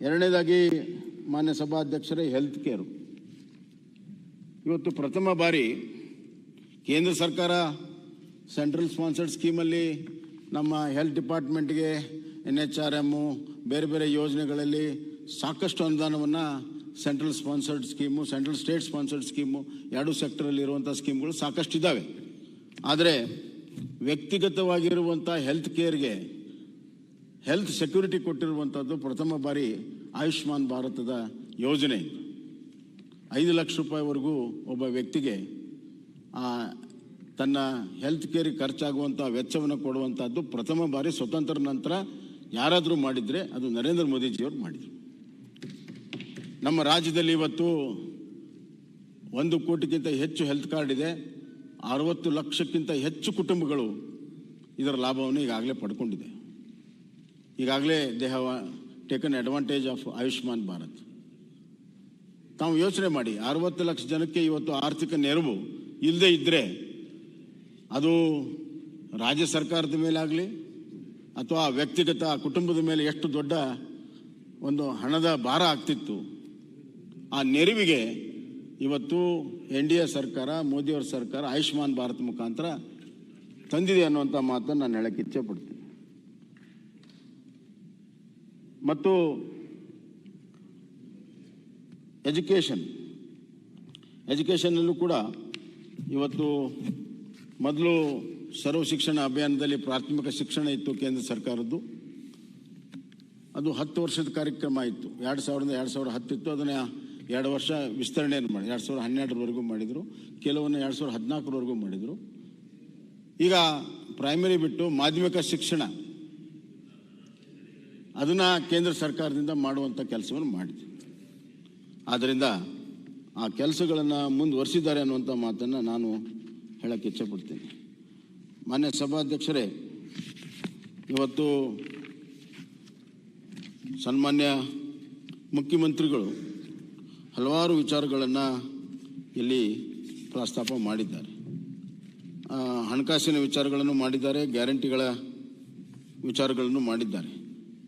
ಎರಡನೇದಾಗಿ ಮಾನ್ಯ ಸಭಾಧ್ಯಕ್ಷರೇ ಹೆಲ್ತ್ ಕೇರು ಇವತ್ತು ಪ್ರಥಮ ಬಾರಿ ಕೇಂದ್ರ ಸರ್ಕಾರ ಸೆಂಟ್ರಲ್ ಸ್ಪಾನ್ಸರ್ಡ್ ಸ್ಕೀಮಲ್ಲಿ ನಮ್ಮ ಹೆಲ್ತ್ ಡಿಪಾರ್ಟ್ಮೆಂಟ್ಗೆ ಎನ್ ಎಚ್ ಆರ್ ಎಮ್ಮು ಬೇರೆ ಬೇರೆ ಯೋಜನೆಗಳಲ್ಲಿ ಸಾಕಷ್ಟು ಅನುದಾನವನ್ನು central sponsored scheme central state sponsored scheme ಎರಡು ಸೆಕ್ಟರಲ್ಲಿ ಇರುವಂಥ ಸ್ಕೀಮ್ಗಳು ಸಾಕಷ್ಟು ಇದ್ದಾವೆ ಆದರೆ ವ್ಯಕ್ತಿಗತವಾಗಿರುವಂಥ ಹೆಲ್ತ್ ಕೇರ್ಗೆ ಹೆಲ್ತ್ ಸೆಕ್ಯೂರಿಟಿ ಕೊಟ್ಟಿರುವಂಥದ್ದು ಪ್ರಥಮ ಬಾರಿ ಆಯುಷ್ಮಾನ್ ಭಾರತದ ಯೋಜನೆ ಐದು ಲಕ್ಷ ರೂಪಾಯಿವರೆಗೂ ಒಬ್ಬ ವ್ಯಕ್ತಿಗೆ ತನ್ನ ಹೆಲ್ತ್ ಕೇರಿಗೆ ಖರ್ಚಾಗುವಂಥ ವೆಚ್ಚವನ್ನು ಕೊಡುವಂಥದ್ದು ಪ್ರಥಮ ಬಾರಿ ಸ್ವತಂತ್ರ ನಂತರ ಯಾರಾದರೂ ಮಾಡಿದರೆ ಅದು ನರೇಂದ್ರ ಮೋದಿಜಿಯವರು ಮಾಡಿದರು. ನಮ್ಮ ರಾಜ್ಯದಲ್ಲಿ ಇವತ್ತು ಒಂದು ಕೋಟಿಗಿಂತ ಹೆಚ್ಚು ಹೆಲ್ತ್ ಕಾರ್ಡ್ ಇದೆ. ಅರವತ್ತು ಲಕ್ಷಕ್ಕಿಂತ ಹೆಚ್ಚು ಕುಟುಂಬಗಳು ಇದರ ಲಾಭವನ್ನು ಈಗಾಗಲೇ ಪಡ್ಕೊಂಡಿದೆ. ಈಗಾಗಲೇ they have taken advantage of Ayushman Bharat ತಾವು ಯೋಚನೆ ಮಾಡಿ, ಅರವತ್ತು ಲಕ್ಷ ಜನಕ್ಕೆ ಇವತ್ತು ಆರ್ಥಿಕ ನೆರವು ಇಲ್ಲದೆ ಇದ್ದರೆ ಅದು ರಾಜ್ಯ ಸರ್ಕಾರದ ಮೇಲೆ ಆಗಲಿ ಅಥವಾ ವ್ಯಕ್ತಿಗತ ಕುಟುಂಬದ ಮೇಲೆ ಎಷ್ಟು ದೊಡ್ಡ ಒಂದು ಹಣದ ಭಾರ ಆಗ್ತಿತ್ತು, ಆ ನೆರವಿಗೆ ಇವತ್ತು ಎನ್ ಡಿ ಎ ಸರ್ಕಾರ, ಮೋದಿಯವರ ಸರ್ಕಾರ, ಆಯುಷ್ಮಾನ್ ಭಾರತ್ ಮುಖಾಂತರ ತಂದಿದೆ ಅನ್ನುವಂಥ ಮಾತನ್ನು ನಾನು ಹೇಳಕ್ಕೆ ಇಚ್ಛೆ ಪಡ್ತೀನಿ. ಮತ್ತು ಎಜುಕೇಷನ್. ಎಜುಕೇಷನಲ್ಲೂ ಕೂಡ ಇವತ್ತು ಮೊದಲು ಸರ್ವ ಶಿಕ್ಷಣ ಅಭಿಯಾನದಲ್ಲಿ ಪ್ರಾಥಮಿಕ ಶಿಕ್ಷಣ ಇತ್ತು ಕೇಂದ್ರ ಸರ್ಕಾರದ್ದು. ಅದು ಹತ್ತು ವರ್ಷದ ಕಾರ್ಯಕ್ರಮ ಇತ್ತು. ಎರಡು ಸಾವಿರದ ಎರಡು ಸಾವಿರದ ಹತ್ತಿತ್ತು ಅದನ್ನು ಎರಡು ವರ್ಷ ವಿಸ್ತರಣೆಯನ್ನು ಮಾಡಿ, ಎರಡು ಸಾವಿರದ ಹನ್ನೆರಡರವರೆಗೂ ಮಾಡಿದರು. ಕೆಲವನ್ನು ಎರಡು ಸಾವಿರದ ಹದಿನಾಲ್ಕರವರೆಗೂ ಮಾಡಿದರು. ಈಗ ಪ್ರೈಮರಿ ಬಿಟ್ಟು ಮಾಧ್ಯಮಿಕ ಶಿಕ್ಷಣ ಅದನ್ನು ಕೇಂದ್ರ ಸರ್ಕಾರದಿಂದ ಮಾಡುವಂಥ ಕೆಲಸವನ್ನು ಮಾಡಿದೆ ಆದ್ದರಿಂದ ಆ ಕೆಲಸಗಳನ್ನು ಮುಂದುವರಿಸಿದ್ದಾರೆ ಅನ್ನುವಂಥ ಮಾತನ್ನು ನಾನು ಹೇಳಕ್ಕೆ ಇಚ್ಛೆಪಡ್ತೀನಿ. ಮಾನ್ಯ ಸಭಾಧ್ಯಕ್ಷರೇ, ಇವತ್ತು ಸನ್ಮಾನ್ಯ ಮುಖ್ಯಮಂತ್ರಿಗಳು ಹಲವಾರು ವಿಚಾರಗಳನ್ನು ಇಲ್ಲಿ ಪ್ರಸ್ತಾಪ ಮಾಡಿದ್ದಾರೆ. ಹಣಕಾಸಿನ ವಿಚಾರಗಳನ್ನು ಮಾಡಿದ್ದಾರೆ, ಗ್ಯಾರಂಟಿಗಳ ವಿಚಾರಗಳನ್ನು ಮಾಡಿದ್ದಾರೆ.